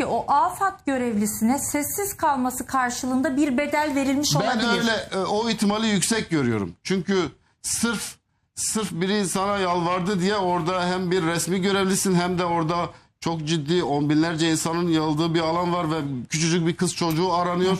ki o afat görevlisine sessiz kalması karşılığında bir bedel verilmiş Ben olabilir. öyle e, o ihtimali yüksek görüyorum. Çünkü sırf sırf biri sana yalvardı diye orada hem bir resmi görevlisin hem de orada çok ciddi on binlerce insanın yığıldığı bir alan var ve küçücük bir kız çocuğu aranıyor.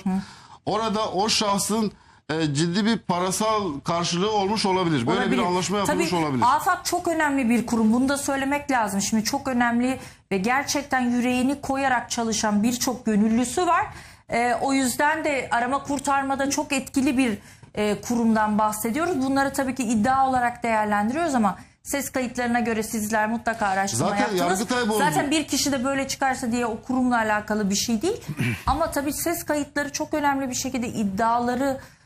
Orada o şahsın e, ciddi bir parasal karşılığı olmuş olabilir. Böyle Olabilir. bir anlaşma yapılmış Tabii, olabilir. AFAD çok önemli bir kurum. Bunu da söylemek lazım. Şimdi çok önemli ve gerçekten yüreğini koyarak çalışan birçok gönüllüsü var. Ee, o yüzden de arama kurtarmada çok etkili bir e, kurumdan bahsediyoruz. Bunları tabii ki iddia olarak değerlendiriyoruz ama ses kayıtlarına göre sizler mutlaka araştırma Zaten yaptınız. Yargıtay bu- Zaten bir kişi de böyle çıkarsa diye o kurumla alakalı bir şey değil. Ama tabii ses kayıtları çok önemli bir şekilde iddiaları e,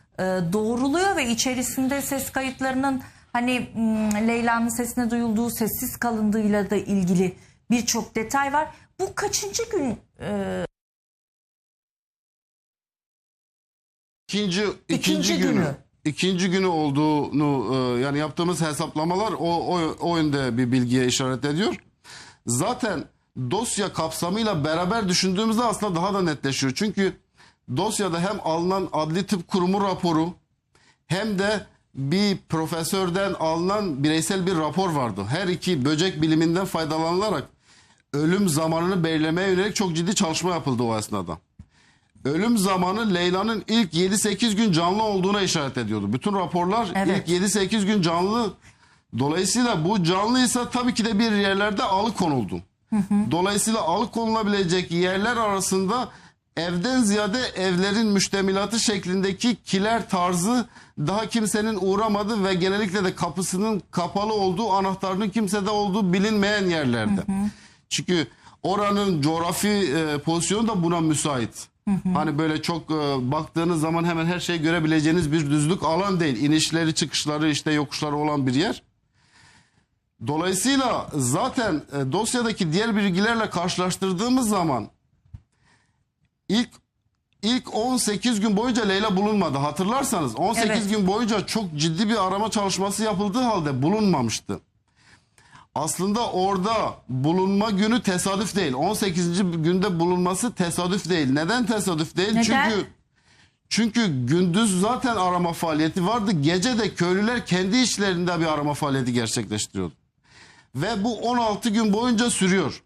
doğruluyor ve içerisinde ses kayıtlarının hani m, Leyla'nın sesine duyulduğu sessiz kalındığıyla da ilgili birçok detay var. Bu kaçıncı gün e, İkinci, ikinci, İkinci günü. günü. ikinci günü olduğunu e, yani yaptığımız hesaplamalar o, o, o yönde bir bilgiye işaret ediyor. Zaten dosya kapsamıyla beraber düşündüğümüzde aslında daha da netleşiyor. Çünkü dosyada hem alınan adli tıp kurumu raporu hem de bir profesörden alınan bireysel bir rapor vardı. Her iki böcek biliminden faydalanılarak ölüm zamanını belirlemeye yönelik çok ciddi çalışma yapıldı o esnada ölüm zamanı Leyla'nın ilk 7-8 gün canlı olduğuna işaret ediyordu. Bütün raporlar Evet. ilk 7-8 gün canlı. Dolayısıyla bu canlıysa tabii ki de bir yerlerde alıkonuldu. Dolayısıyla alıkonulabilecek yerler arasında evden ziyade evlerin müştemilatı şeklindeki kiler tarzı daha kimsenin uğramadığı ve genellikle de kapısının kapalı olduğu, anahtarının kimsede olduğu bilinmeyen yerlerde. Çünkü oranın coğrafi e, pozisyonu da buna müsait. Hani böyle çok e, baktığınız zaman hemen her şeyi görebileceğiniz bir düzlük alan değil. İnişleri çıkışları işte yokuşları olan bir yer. Dolayısıyla zaten e, dosyadaki diğer bilgilerle karşılaştırdığımız zaman ilk ilk 18 gün boyunca Leyla bulunmadı. Hatırlarsanız 18 Evet. gün boyunca çok ciddi bir arama çalışması yapıldığı halde bulunmamıştı. Aslında orada bulunma günü tesadüf değil. 18. günde bulunması tesadüf değil. Neden tesadüf değil? Neden? Çünkü çünkü gündüz zaten arama faaliyeti vardı. Gece de köylüler kendi işlerinde bir arama faaliyeti gerçekleştiriyordu. Ve bu 16 gün boyunca sürüyor.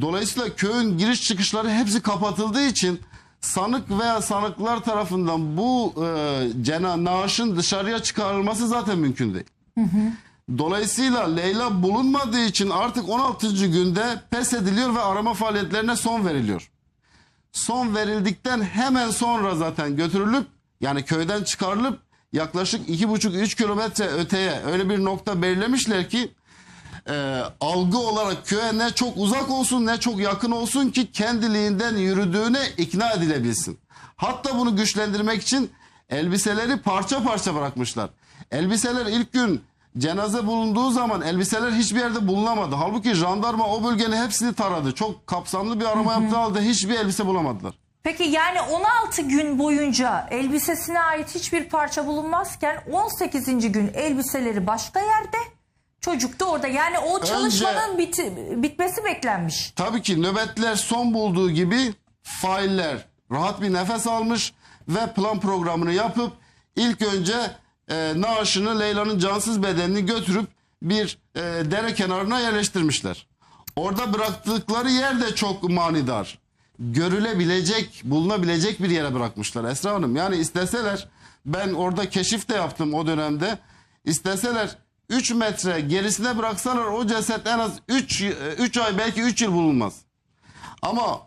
Dolayısıyla köyün giriş çıkışları hepsi kapatıldığı için sanık veya sanıklar tarafından bu e, cena naaşın dışarıya çıkarılması zaten mümkün değil. Dolayısıyla Leyla bulunmadığı için artık 16. günde pes ediliyor ve arama faaliyetlerine son veriliyor. Son verildikten hemen sonra zaten götürülüp yani köyden çıkarılıp yaklaşık 2,5-3 kilometre öteye öyle bir nokta belirlemişler ki e, algı olarak köye ne çok uzak olsun ne çok yakın olsun ki kendiliğinden yürüdüğüne ikna edilebilsin. Hatta bunu güçlendirmek için elbiseleri parça parça bırakmışlar. Elbiseler ilk gün cenaze bulunduğu zaman elbiseler hiçbir yerde bulunamadı. Halbuki jandarma o bölgenin hepsini taradı. Çok kapsamlı bir arama yaptığı halde hiçbir elbise bulamadılar. Peki yani 16 gün boyunca elbisesine ait hiçbir parça bulunmazken 18. gün elbiseleri başka yerde çocuk da orada. Yani o çalışmanın biti- bitmesi beklenmiş. Tabii ki nöbetler son bulduğu gibi failler rahat bir nefes almış ve plan programını yapıp ilk önce e, naaşını Leyla'nın cansız bedenini götürüp bir e, dere kenarına yerleştirmişler. Orada bıraktıkları yer de çok manidar. Görülebilecek, bulunabilecek bir yere bırakmışlar Esra Hanım. Yani isteseler ben orada keşif de yaptım o dönemde. İsteseler 3 metre gerisine bıraksalar o ceset en az 3 3 ay belki 3 yıl bulunmaz. Ama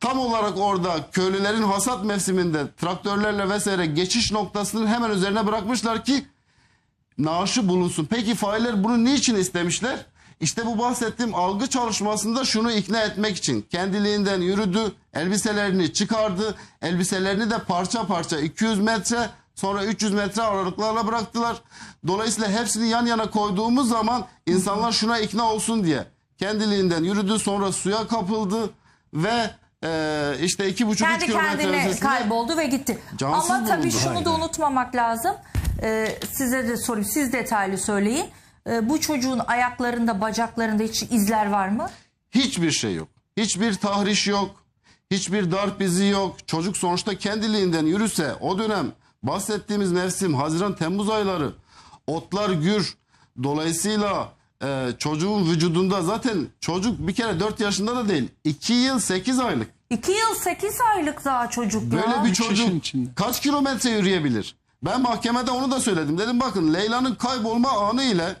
tam olarak orada köylülerin hasat mevsiminde traktörlerle vesaire geçiş noktasının hemen üzerine bırakmışlar ki naaşı bulunsun. Peki failler bunu niçin istemişler? İşte bu bahsettiğim algı çalışmasında şunu ikna etmek için kendiliğinden yürüdü, elbiselerini çıkardı, elbiselerini de parça parça 200 metre sonra 300 metre aralıklarla bıraktılar. Dolayısıyla hepsini yan yana koyduğumuz zaman insanlar şuna ikna olsun diye kendiliğinden yürüdü sonra suya kapıldı ve e, işte iki buçuk üç Kendi kendine ötesinde kayboldu ve gitti. Cansız Ama tabii bulundu. şunu da unutmamak lazım. Ee, size de sorayım. Siz detaylı söyleyin. Ee, bu çocuğun ayaklarında, bacaklarında hiç izler var mı? hiçbir şey yok. Hiçbir tahriş yok. Hiçbir darp izi yok. Çocuk sonuçta kendiliğinden yürüse o dönem bahsettiğimiz mevsim Haziran Temmuz ayları otlar gür. Dolayısıyla e, çocuğun vücudunda zaten çocuk bir kere 4 yaşında da değil 2 yıl 8 aylık. 2 yıl 8 aylık daha çocuk Böyle ya. bir Üç yaşın çocuk kaç kilometre yürüyebilir? Ben mahkemede onu da söyledim. Dedim bakın Leyla'nın kaybolma anı ile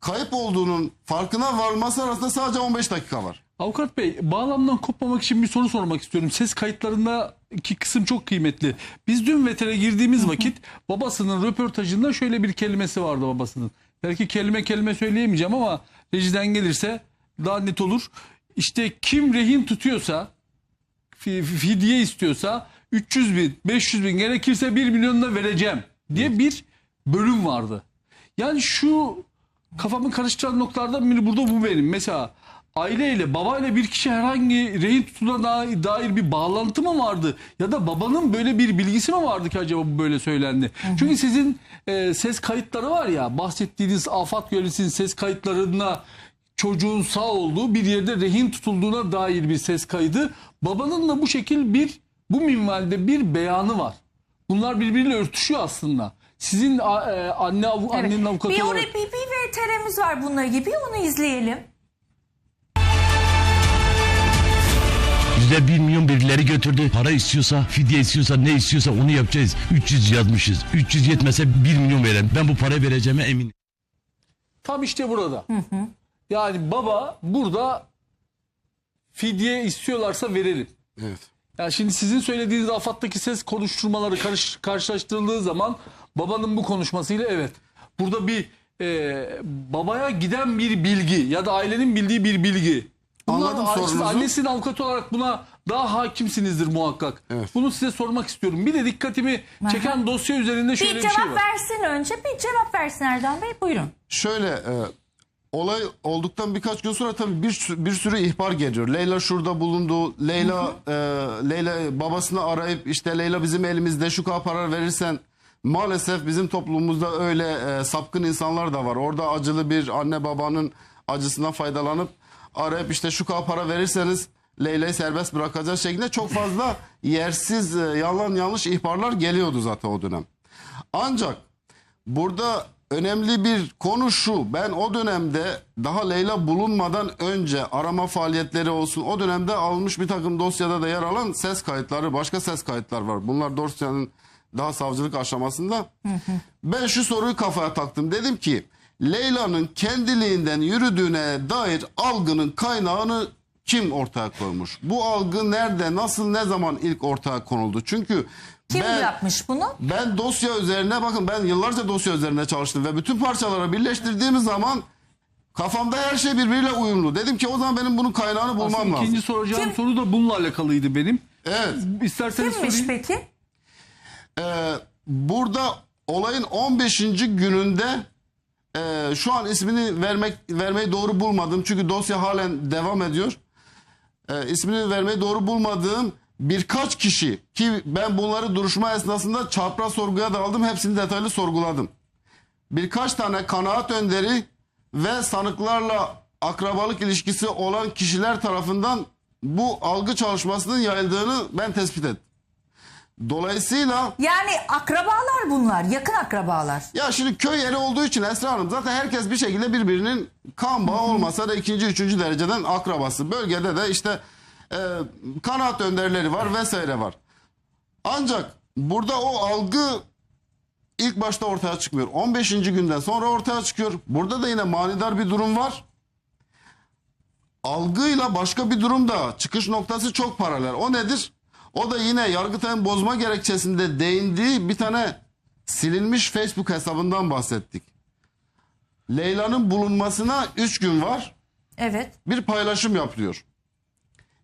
kayıp olduğunun farkına varması arasında sadece 15 dakika var. Avukat Bey bağlamdan kopmamak için bir soru sormak istiyorum. Ses kayıtlarındaki kısım çok kıymetli. Biz dün vetere girdiğimiz vakit babasının röportajında şöyle bir kelimesi vardı babasının. Belki kelime kelime söyleyemeyeceğim ama rejiden gelirse daha net olur. İşte kim rehin tutuyorsa fi- fidye istiyorsa 300 bin 500 bin gerekirse 1 milyon da vereceğim diye bir bölüm vardı. Yani şu kafamı karıştıran noktalardan biri burada bu benim. Mesela aileyle babayla bir kişi herhangi rehin tutulana dair bir bağlantı mı vardı? Ya da babanın böyle bir bilgisi mi vardı ki acaba bu böyle söylendi? Çünkü sizin e, ses kayıtları var ya bahsettiğiniz afat yönetisinin ses kayıtlarında çocuğun sağ olduğu bir yerde rehin tutulduğuna dair bir ses kaydı. Babanın da bu şekil bir bu minvalde bir beyanı var. Bunlar birbiriyle örtüşüyor aslında. Sizin e, anne avu, Evet. annenin avukatı bir, olarak oraya, bir, bir VTR'miz var bununla ilgili. Bir onu izleyelim. Bize 1 milyon birileri götürdü. Para istiyorsa, fidye istiyorsa, ne istiyorsa onu yapacağız. 300 yazmışız. 300 yetmese 1 milyon verelim. Ben bu para vereceğime eminim. tam işte burada. Yani baba burada fidye istiyorlarsa verelim. Evet. Yani şimdi sizin söylediğiniz afattaki ses konuşturmaları karış, karşılaştırıldığı zaman babanın bu konuşmasıyla evet. Burada bir e, babaya giden bir bilgi ya da ailenin bildiği bir bilgi. Bunlar Anladım siz sorunuzu. annesinin avukatı olarak buna daha hakimsinizdir muhakkak. Evet. Bunu size sormak istiyorum. Bir de dikkatimi çeken dosya üzerinde şöyle Bir bir, cevap şey var. versin önce. Bir cevap versin Erdem Bey. Buyurun. Şöyle e, olay olduktan birkaç gün sonra tabii bir, bir sürü ihbar geliyor. Leyla şurada bulundu. Leyla e, Leyla babasını arayıp işte Leyla bizim elimizde şu kadar para verirsen maalesef bizim toplumumuzda öyle e, sapkın insanlar da var. Orada acılı bir anne babanın acısından faydalanıp arayıp işte şu kadar para verirseniz Leyla'yı serbest bırakacağız şeklinde çok fazla yersiz e, yalan yanlış ihbarlar geliyordu zaten o dönem. Ancak Burada önemli bir konu şu. Ben o dönemde daha Leyla bulunmadan önce arama faaliyetleri olsun. O dönemde almış bir takım dosyada da yer alan ses kayıtları, başka ses kayıtlar var. Bunlar dosyanın daha savcılık aşamasında. Ben şu soruyu kafaya taktım. Dedim ki Leyla'nın kendiliğinden yürüdüğüne dair algının kaynağını kim ortaya koymuş? Bu algı nerede, nasıl, ne zaman ilk ortaya konuldu? Çünkü Kim ben- yapmış bunu? ben dosya üzerine bakın ben yıllarca dosya üzerine çalıştım ve bütün parçaları birleştirdiğimiz zaman kafamda her şey birbiriyle uyumlu. Dedim ki o zaman benim bunun kaynağını bulmam Aslında lazım. ikinci soracağım Kim- soru da bununla alakalıydı benim. Evet. İsterseniz Kimmiş sorayım. peki? Ee, burada olayın 15. gününde e, şu an ismini vermek vermeyi doğru bulmadım. Çünkü dosya halen devam ediyor. E, ismini vermeyi doğru bulmadığım birkaç kişi ki ben bunları duruşma esnasında çapraz sorguya da aldım. Hepsini detaylı sorguladım. Birkaç tane kanaat önderi ve sanıklarla akrabalık ilişkisi olan kişiler tarafından bu algı çalışmasının yayıldığını ben tespit ettim. Dolayısıyla Yani akrabalar bunlar. Yakın akrabalar. ya şimdi köy yeri olduğu için Esra Hanım zaten herkes bir şekilde birbirinin kan bağı olmasa da ikinci, üçüncü dereceden akrabası. Bölgede de işte e, kanaat önderleri var vesaire var. Ancak burada o algı ilk başta ortaya çıkmıyor. 15. günden sonra ortaya çıkıyor. Burada da yine manidar bir durum var. Algıyla başka bir durum da çıkış noktası çok paralel. O nedir? O da yine Yargıtay'ın bozma gerekçesinde değindiği bir tane silinmiş Facebook hesabından bahsettik. Leyla'nın bulunmasına 3 gün var. Evet. Bir paylaşım yapılıyor.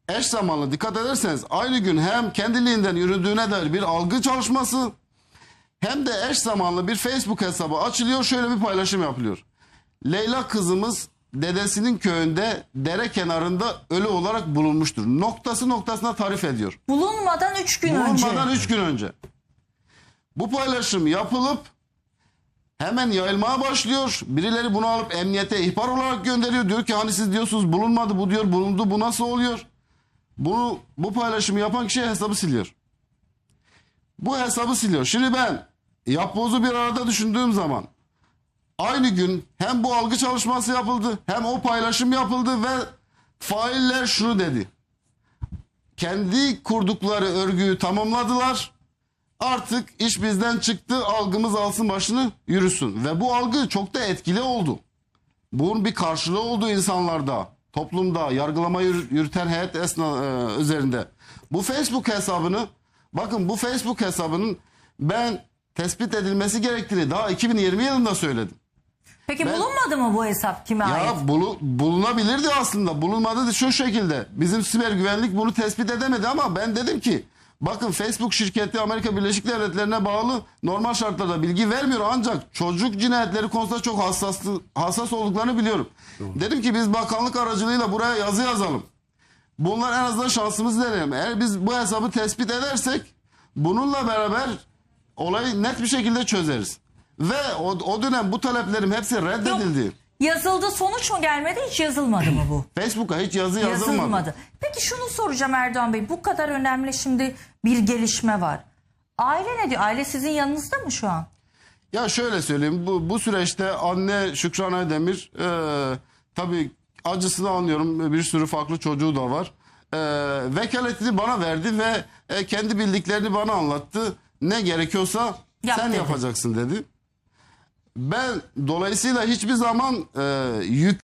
Eş zamanlı dikkat ederseniz aynı gün hem kendiliğinden yürüdüğüne dair bir algı çalışması hem de eş zamanlı bir Facebook hesabı açılıyor şöyle bir paylaşım yapılıyor. Leyla kızımız dedesinin köyünde dere kenarında ölü olarak bulunmuştur. Noktası noktasına tarif ediyor. Bulunmadan 3 gün önce. Bulunmadan 3 gün önce. Bu paylaşım yapılıp hemen yayılmaya başlıyor. Birileri bunu alıp emniyete ihbar olarak gönderiyor. Diyor ki hani siz diyorsunuz bulunmadı bu diyor bulundu bu nasıl oluyor? bunu bu paylaşımı yapan kişi hesabı siliyor. Bu hesabı siliyor. Şimdi ben yapbozu bir arada düşündüğüm zaman aynı gün hem bu algı çalışması yapıldı hem o paylaşım yapıldı ve failler şunu dedi. Kendi kurdukları örgüyü tamamladılar. Artık iş bizden çıktı algımız alsın başını yürüsün. Ve bu algı çok da etkili oldu. Bunun bir karşılığı oldu insanlarda, toplumda, yargılama yür- yürüten heyet esna, e, üzerinde. Bu Facebook hesabını, bakın bu Facebook hesabının ben tespit edilmesi gerektiğini daha 2020 yılında söyledim. Peki Ben- bulunmadı mı bu hesap kime ait? Ya bulu- bulunabilirdi aslında. Bulunmadı da şu şekilde. Bizim siber güvenlik bunu tespit edemedi ama ben dedim ki bakın Facebook şirketi Amerika Birleşik Devletleri'ne bağlı normal şartlarda bilgi vermiyor ancak çocuk cinayetleri konusunda çok hassaslı, hassas olduklarını biliyorum. Dedim ki biz bakanlık aracılığıyla buraya yazı yazalım. Bunlar en azından şansımızı deneyelim. Eğer biz bu hesabı tespit edersek bununla beraber olayı net bir şekilde çözeriz. Ve o, o dönem bu taleplerim hepsi reddedildi. Yazıldı sonuç mu gelmedi hiç yazılmadı mı bu? Facebook'a hiç yazı yazılmadı. Yazılmadı. Peki şunu soracağım Erdoğan Bey. Bu kadar önemli şimdi bir gelişme var. Aile ne diyor? Aile sizin yanınızda mı şu an? Ya şöyle söyleyeyim bu, bu süreçte anne Şükran Aydemir e, tabii acısını anlıyorum bir sürü farklı çocuğu da var. E, vekaletini bana verdi ve e, kendi bildiklerini bana anlattı. Ne gerekiyorsa Yap sen dedi. yapacaksın dedi. Ben dolayısıyla hiçbir zaman e, yük